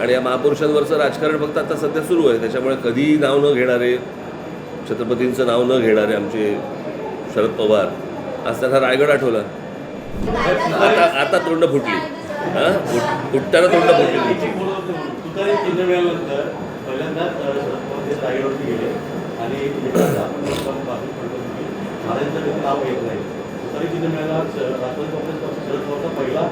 आणि या महापुरुषांवरचं राजकारण फक्त आता सध्या सुरू आहे. त्याच्यामुळे कधीही नाव न घेणारे छत्रपतींचं नाव न घेणारे आमचे शरद पवार आज त्यांना रायगड आठवला. आता आता तोंड फुटली. हां? फुटताना तोंड फुटली पहिला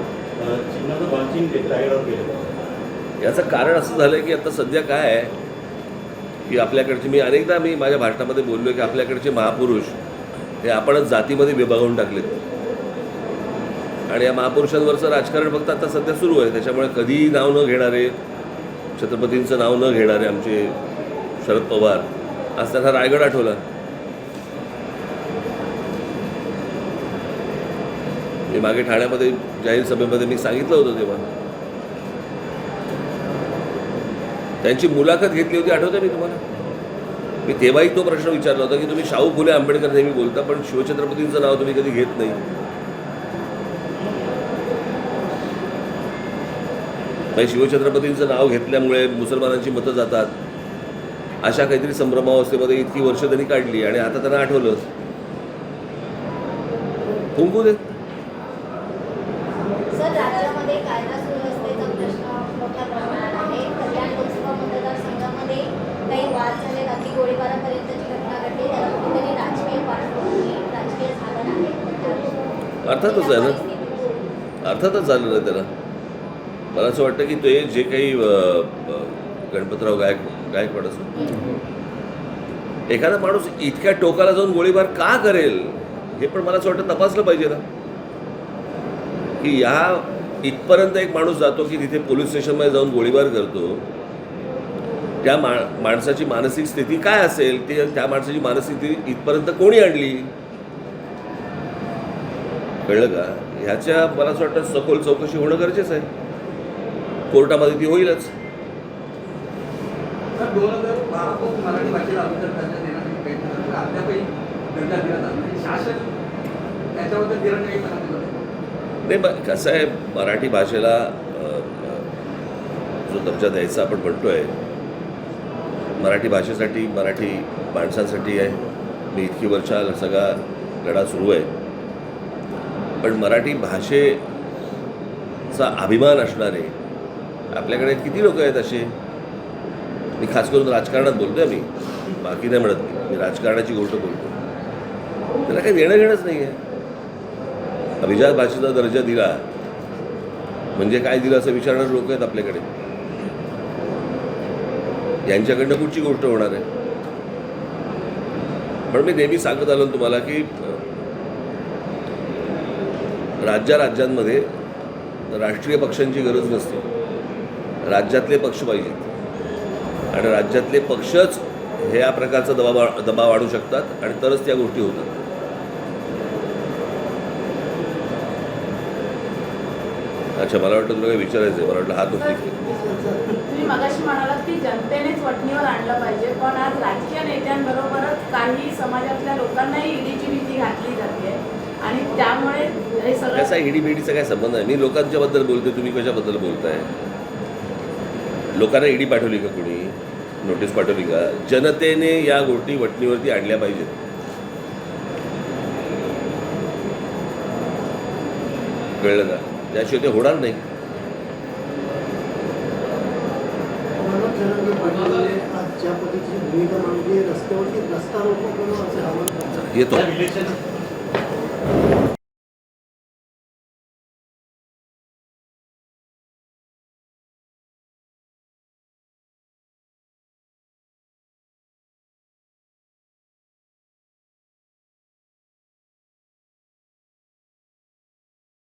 याचं कारण असं झालं की आता सध्या काय आहे की आपल्याकडचे मी अनेकदा मी माझ्या भाषणामध्ये बोललो की आपल्याकडचे महापुरुष हे आपणच जातीमध्ये विभागून टाकलेत. आणि या महापुरुषांवरचं राजकारण फक्त आता सध्या सुरू आहे. त्याच्यामुळे कधीही नाव न घेणारे छत्रपतींचं नाव न घेणारे आमचे शरद पवार आज त्यांना रायगड आठवला. मी मागे ठाण्यामध्ये जाहीर सभेमध्ये मी सांगितलं होतं तेव्हा. त्यांची मुलाखत घेतली होती आठवतं मी तुम्हाला? मी तेव्हाही तो प्रश्न विचारला होता की तुम्ही शाहू फुले आंबेडकर नेहमी बोलता पण शिवछत्रपतींचं नाव तुम्ही कधी घेत नाही. म्हणजे शिवछत्रपतींचं नाव घेतल्यामुळे मुसलमानांची मतं जातात. अशा काहीतरी संभ्रमावस्थेमध्ये इतकी वर्ष त्यांनी काढली आणि आता त्यांना आठवलं. फुंकू दे सर राज्यामध्ये कायदा सुव्यवस्थेचा प्रश्न मोठ्या प्रमाणात आहे कल्याण लोकसभा मतदारसंघामध्ये काही वाद झाले रात्री गोळीबारापर्यंतची घटना घडली त्याला कुठेतरी राजकीय पार्श्वभूमी राजकीय साधन आहे अर्थातच आहे ना. अर्थातच झालं ना त्याला. मला असं वाटतं की ते जे काही गणपतराव गायक गायकवाड असो. एखादा माणूस इतक्या टोकाला जाऊन गोळीबार का करेल? हे पण मला असं वाटतं तपासलं पाहिजे ना. की या इथपर्यंत एक माणूस जातो की तिथे पोलीस स्टेशनमध्ये जाऊन गोळीबार करतो. त्या मा माणसाची मानसिक स्थिती काय असेल? ते त्या माणसाची मानसिक स्थिती इथपर्यंत कोणी आणली? कळलं का? ह्याच्या मला असं वाटतं सखोल चौकशी होणं गरजेचं आहे. कोर्टामध्ये ती होईलच. जात. नाही कसं आहे मराठी भाषेला जो दर्जा द्यायचा आपण म्हणतो आहे मराठी भाषेसाठी मराठी माणसांसाठी आहे. मी इतकी वर्ष सगळा लढा सुरू आहे. पण मराठी भाषेचा अभिमान असणारे आपल्याकडे किती लोक आहेत असे? मी खास करून राजकारणात बोलतो आहे मी. बाकी नाही म्हणत मी. मी राजकारणाची गोष्ट बोलतो त्याला काही देणं घेणंच नाही आहे अभिजात भाषेचा दर्जा दिला म्हणजे काय दिलं असं विचारणारे लोक आहेत आपल्याकडे. यांच्याकडनं कुठची गोष्ट होणार आहे. पण मी नेहमी सांगत आलो तुम्हाला की राज्या राज्यांमध्ये राष्ट्रीय पक्षांची गरज नसते. राज्यातले पक्ष पाहिजेत. आणि राज्यातले पक्षच हे या प्रकारचा दबाव दबाव वाढू शकतात आणि तरच त्या गोष्टी होतात. अच्छा मला वाटतं तुला काही विचारायचं आहे मला वाटलं हात उठली तुम्ही मगाशी म्हणालात की जनतेनेच वटणीवर आणलं पाहिजे पण आज राजकीय नेत्यांबरोबरच काही समाजातल्या लोकांनाही ईडीची भीती घातली जाते. आणि त्यामुळे हे सगळं त्याचा ईडी बीडीचा काय संबंध आहे मी लोकांच्या बद्दल बोलतो तुम्ही कशाबद्दल बोलताय? लोकांना ईडी पाठवली का कोणी? नोटीस पाठवली का? जनतेने या गोष्टी वटणीवरती आणल्या पाहिजेत. कळलं का? त्याशिवाय ते होणार नाही. येतो.